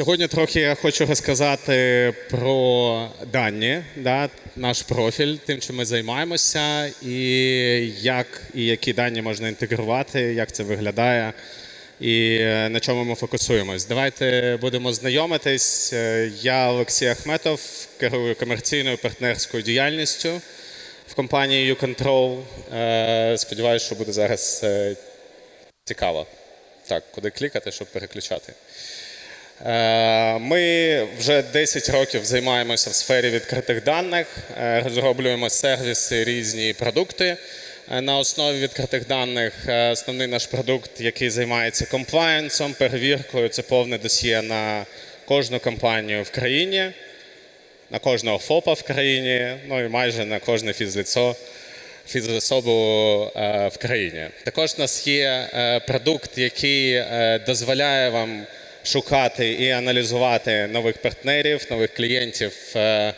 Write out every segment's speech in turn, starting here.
Сьогодні трохи я хочу розказати про дані, да, наш профіль, тим, чим ми займаємося, і як і які дані можна інтегрувати, як це виглядає, і на чому ми фокусуємось. Давайте будемо знайомитись. Я Олексій Ахметов, керую комерційною партнерською діяльністю в компанії YouControl. Е, Сподіваюся, що буде зараз е, цікаво. Так, куди клікати, щоб переключати. Е, Ми вже 10 років займаємося в сфері відкритих даних, е, розроблюємо сервіси, різні продукти е, на основі відкритих даних. Основний наш продукт, який займається комплаєнсом, перевіркою, це повне досьє на кожну компанію в країні, на кожного ФОПа в країні, ну і майже на кожне фізліцо фізособу в країні. Також у нас є продукт, який дозволяє вам шукати і аналізувати нових партнерів, нових клієнтів е,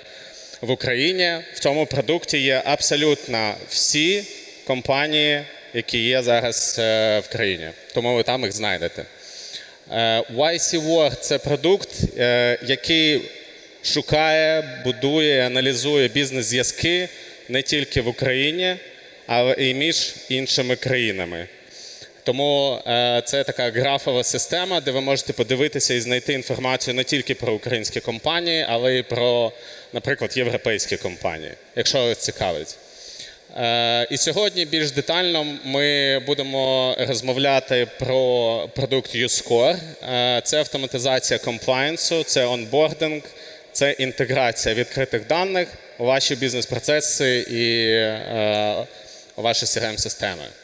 в Україні. В цьому продукті є абсолютно всі компанії, які є зараз е, в країні. Тому ви там їх знайдете. Е, YC Word – це продукт, який шукає, будує, аналізує бізнес-зв'язки не тільки в Україні, але і між іншими країнами. Тому е, це така графова система, де ви можете подивитися і знайти інформацію не тільки про українські компанії, але й про, наприклад, європейські компанії, якщо вас цікавить. Е, І сьогодні більш детально ми будемо розмовляти про продукт UScore. Е, Це автоматизація комплаєнсу, це онбординг, це інтеграція відкритих даних у ваші бізнес-процеси і у ваші CRM-системи.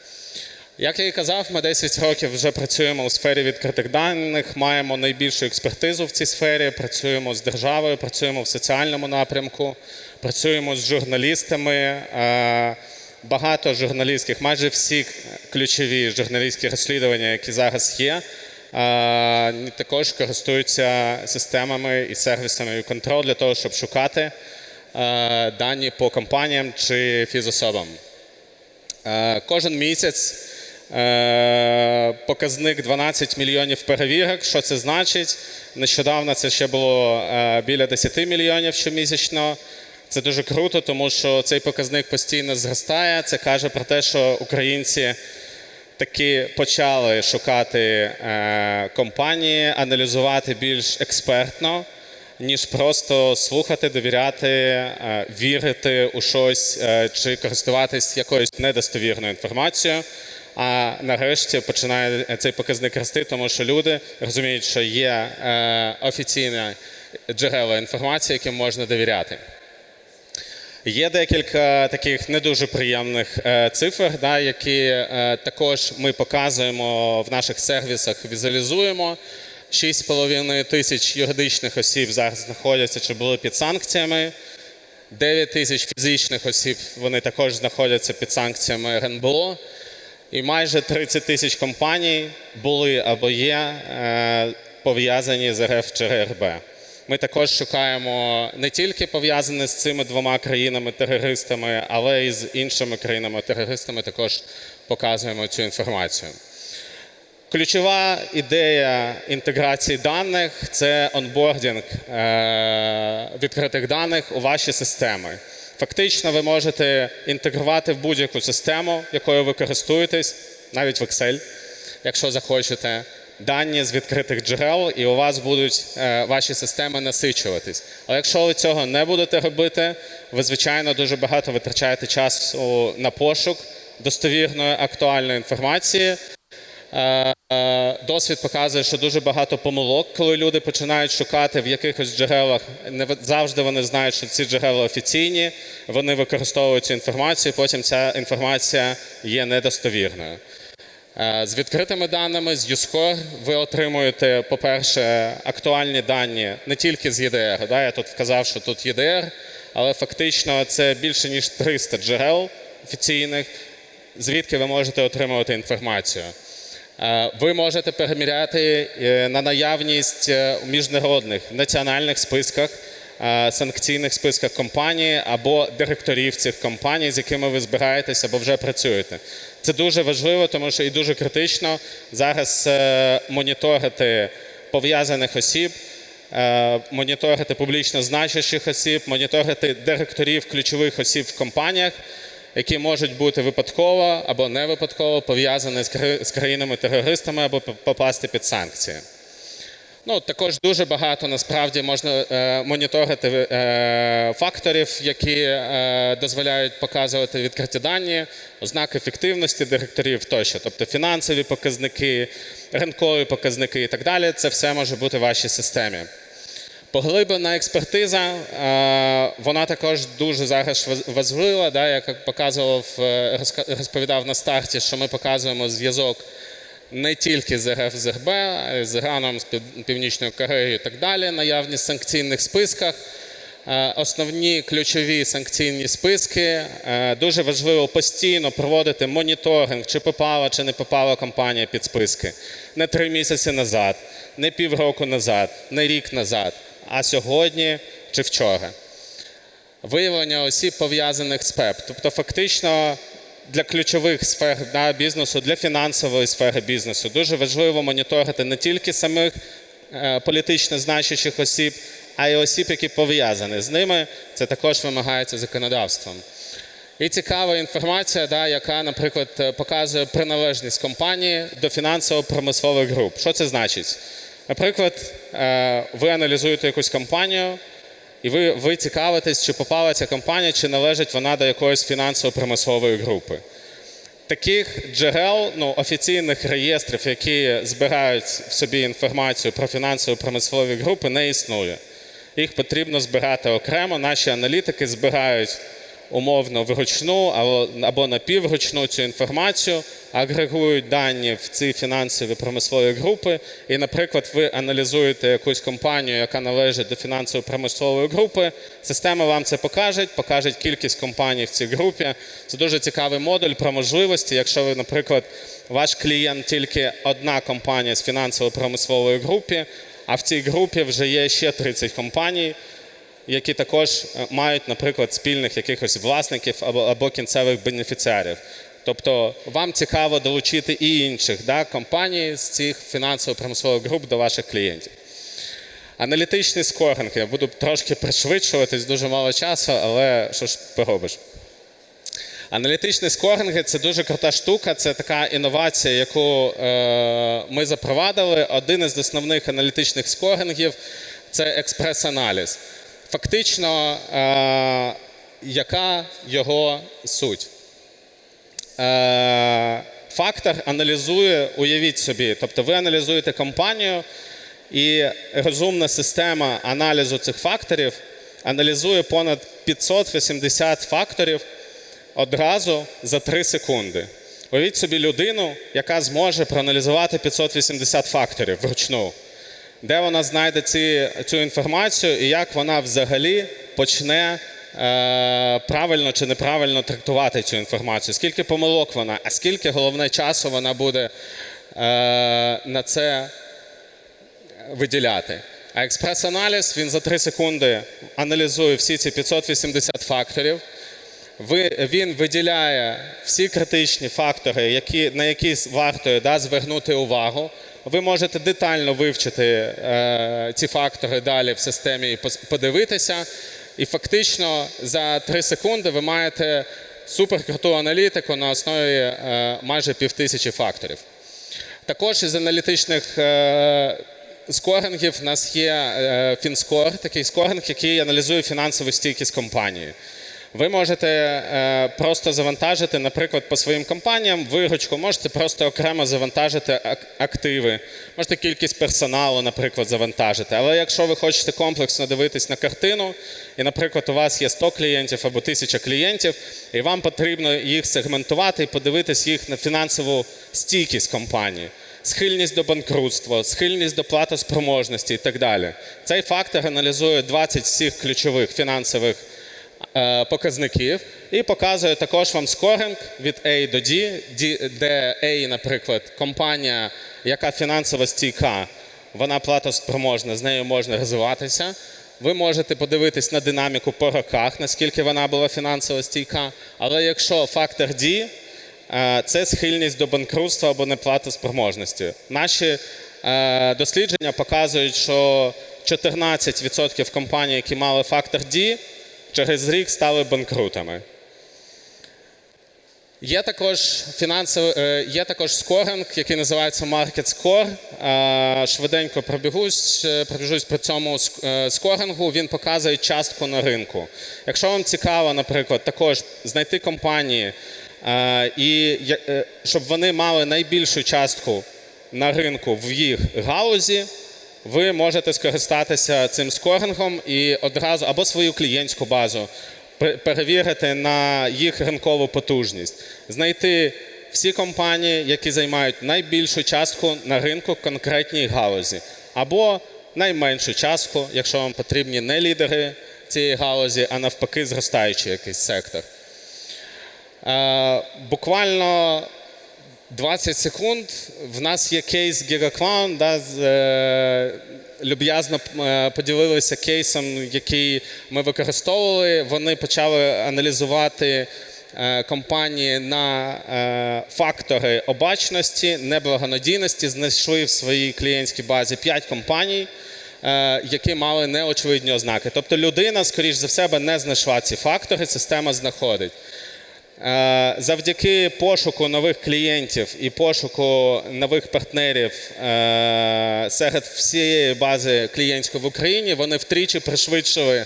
Як я і казав, ми 10 років вже працюємо у сфері відкритих даних, маємо найбільшу експертизу в цій сфері, працюємо з державою, працюємо в соціальному напрямку, працюємо з журналістами. Е, Багато журналістських, майже всі ключові журналістські розслідування, які зараз є, е, також користуються системами і сервісами контролю для того, щоб шукати е, дані по компаніям чи фізособам. Кожен місяць показник 12 мільйонів перевірок. Що це значить? Нещодавно це ще було е, біля 10 мільйонів щомісячно. Це дуже круто, тому що цей показник постійно зростає. Це каже про те, що українці таки почали шукати е, компанії, аналізувати більш експертно, ніж просто слухати, довіряти, е, вірити у щось е, чи користуватись якоюсь недостовірною інформацією. А нарешті починає цей показник рости, тому що люди розуміють, що є е, офіційні джерела інформації, яким можна довіряти. Є декілька таких не дуже приємних е, цифр, да, які е, також ми показуємо в наших сервісах, візуалізуємо. 6,5 тисяч юридичних осіб зараз знаходяться чи були під санкціями. 9 тисяч фізичних осіб вони також знаходяться під санкціями РНБО. І майже 30 тисяч компаній були або є е, пов'язані з РФ чи РБ. Ми також шукаємо не тільки пов'язані з цими двома країнами-терористами, але й з іншими країнами-терористами також показуємо цю інформацію. Ключова ідея інтеграції даних це онбордінг е, відкритих даних у ваші системи. Фактично, ви можете інтегрувати в будь-яку систему, якою ви користуєтесь, навіть в Excel, якщо захочете, дані з відкритих джерел, і у вас будуть е, ваші системи насичуватись. Але якщо ви цього не будете робити, ви, звичайно, дуже багато витрачаєте часу на пошук достовірної актуальної інформації. Е, е, Досвід показує, що дуже багато помилок, коли люди починають шукати в якихось джерелах. Не завжди вони знають, що ці джерела офіційні, вони використовують цю інформацію, потім ця інформація є недостовірною. Е, З відкритими даними, з USCORE ви отримуєте, по-перше, актуальні дані не тільки з ЄДР. Да? Я тут вказав, що тут ЄДР, але фактично це більше ніж 300 джерел офіційних, звідки ви можете отримувати інформацію. Е, Ви можете переміряти е, на наявність е, у міжнародних національних списках, санкційних списках компаній або директорів цих компаній, з якими ви збираєтесь або вже працюєте. Це дуже важливо, тому що і дуже критично зараз моніторити пов'язаних осіб моніторити публічно значущих осіб, моніторити директорів ключових осіб в компаніях, які можуть бути випадково або не випадково пов'язані з країнами-терористами або попасти під санкції. Ну, також дуже багато насправді можна е, моніторити е, факторів, які е, дозволяють показувати відкриті дані, ознаки ефективності директорів тощо, тобто фінансові показники, ринкові показники і так далі. Це все може бути в вашій системі. Поглиблена експертиза, е, вона також дуже зараз важлива. Да, як показував, е, розповідав на старті, що ми показуємо зв'язок не тільки з РФ а й з Іраном, з Північною Кореєю і так далі, наявність санкційних списках. Е, Основні ключові санкційні списки. Дуже важливо постійно проводити моніторинг, чи попала, чи не попала компанія під списки. Не три місяці назад, не півроку назад, не рік назад, а сьогодні чи вчора виявлення осіб пов'язаних з ПЕП. Тобто, фактично для ключових сфер да, бізнесу, для фінансової сфери бізнесу дуже важливо моніторити не тільки самих е, політично значущих осіб, а й осіб, які пов'язані з ними. Це також вимагається законодавством. І цікава інформація, да, яка, наприклад, е, показує приналежність компанії до фінансово-промислових груп. Що це значить? Наприклад, е, ви аналізуєте якусь компанію, і ви, ви цікавитесь, чи попала ця компанія, чи належить вона до якоїсь фінансово-промислової групи. Таких джерел, ну, офіційних реєстрів, які збирають в собі інформацію про фінансово-промислові групи, не існує. Їх потрібно збирати окремо. Наші аналітики збирають умовно вручну або, напіввручну цю інформацію, агрегують дані в ці фінансові промислові групи. І, наприклад, ви аналізуєте якусь компанію, яка належить до фінансово-промислової групи. Система вам це покаже, покаже кількість компаній в цій групі. Це дуже цікавий модуль про можливості. Якщо ви, наприклад, ваш клієнт тільки одна компанія з фінансово-промислової групи, а в цій групі вже є ще 30 компаній, які також е, мають, наприклад, спільних якихось власників або, або кінцевих бенефіціарів. Тобто вам цікаво долучити і інших да, компаній з цих фінансово-промислових груп до ваших клієнтів. Аналітичний скоринг. Я буду трошки пришвидшуватись, дуже мало часу, але що ж поробиш. Аналітичні скоринги це дуже крута штука. Це така інновація, яку е, ми запровадили. Один із основних аналітичних скорингів це експрес-аналіз. Фактично, е, яка його суть? Е, фактор аналізує, уявіть собі, тобто ви аналізуєте компанію, і розумна система аналізу цих факторів аналізує понад 580 факторів одразу за 3 секунди. Уявіть собі людину, яка зможе проаналізувати 580 факторів вручну. Де вона знайде ці, цю інформацію і як вона взагалі почне е, правильно чи неправильно трактувати цю інформацію? Скільки помилок вона, а скільки головне часу вона буде е, на це виділяти. А експрес-аналіз він за 3 секунди аналізує всі ці 580 факторів. Він виділяє всі критичні фактори, які, на які варто да, звернути увагу. Ви можете детально вивчити е, ці фактори далі в системі і подивитися. І фактично за 3 секунди ви маєте суперкруту аналітику на основі е, майже півтисячі факторів. Також із аналітичних е, скорингів в нас є е, FinScore, такий скоринг, який аналізує фінансову стійкість компанії. Ви можете е, просто завантажити, наприклад, по своїм компаніям виручку, можете просто окремо завантажити ак- активи, можете кількість персоналу, наприклад, завантажити. Але якщо ви хочете комплексно дивитись на картину, і, наприклад, у вас є 100 клієнтів або 1000 клієнтів, і вам потрібно їх сегментувати і подивитись їх на фінансову стійкість компанії. Схильність до банкрутства, схильність до платоспроможності і так далі. Цей фактор аналізує 20 всіх ключових фінансових показників і показує також вам скоринг від A до D, D, де A, наприклад, компанія, яка фінансово стійка, вона платоспроможна, з нею можна розвиватися. Ви можете подивитись на динаміку по роках, наскільки вона була фінансово стійка. Але якщо фактор D, е, це схильність до банкрутства або неплатоспроможності. Наші е, дослідження показують, що 14% компаній, які мали фактор D, через рік стали банкрутами. Є також фінансовий, е, є також скоринг, який називається Market Score. Е, Швиденько пробігусь, е, пробіжусь при цьому скорингу. Він показує частку на ринку. Якщо вам цікаво, наприклад, також знайти компанії, і щоб вони мали найбільшу частку на ринку в їх галузі, ви можете скористатися цим скорингом і одразу або свою клієнтську базу перевірити на їх ринкову потужність, знайти всі компанії, які займають найбільшу частку на ринку конкретній галузі, або найменшу частку, якщо вам потрібні не лідери цієї галузі, а навпаки, зростаючий якийсь сектор. Е, буквально 20 секунд. В нас є кейс GigaClown, да, е, люб'язно е, поділилися кейсом, який ми використовували. Вони почали аналізувати е, компанії на е, фактори обачності, неблагонадійності, знайшли в своїй клієнтській базі 5 компаній. Які мали неочевидні ознаки. Тобто людина, скоріш за себе, не знайшла ці фактори, система знаходить. Е, Завдяки пошуку нових клієнтів і пошуку нових партнерів е, серед всієї бази клієнтської в Україні вони втричі пришвидшили е,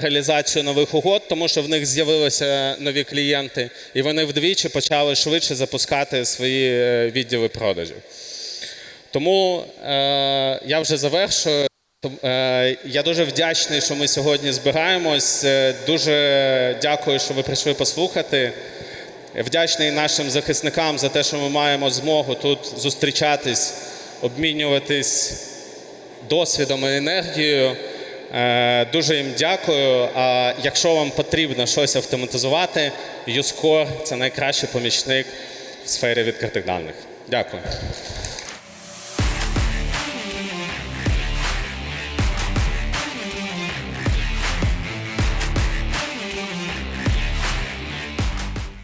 реалізацію нових угод, тому що в них з'явилися нові клієнти, і вони вдвічі почали швидше запускати свої відділи продажів. Тому я вже завершую. Е, Я дуже вдячний, що ми сьогодні збираємось. Е, Дуже дякую, що ви прийшли послухати. Вдячний нашим захисникам за те, що ми маємо змогу тут зустрічатись, обмінюватись досвідом і енергією. Е, Дуже їм дякую. А якщо вам потрібно щось автоматизувати, YouScore – це найкращий помічник в сфері відкритих даних. Дякую.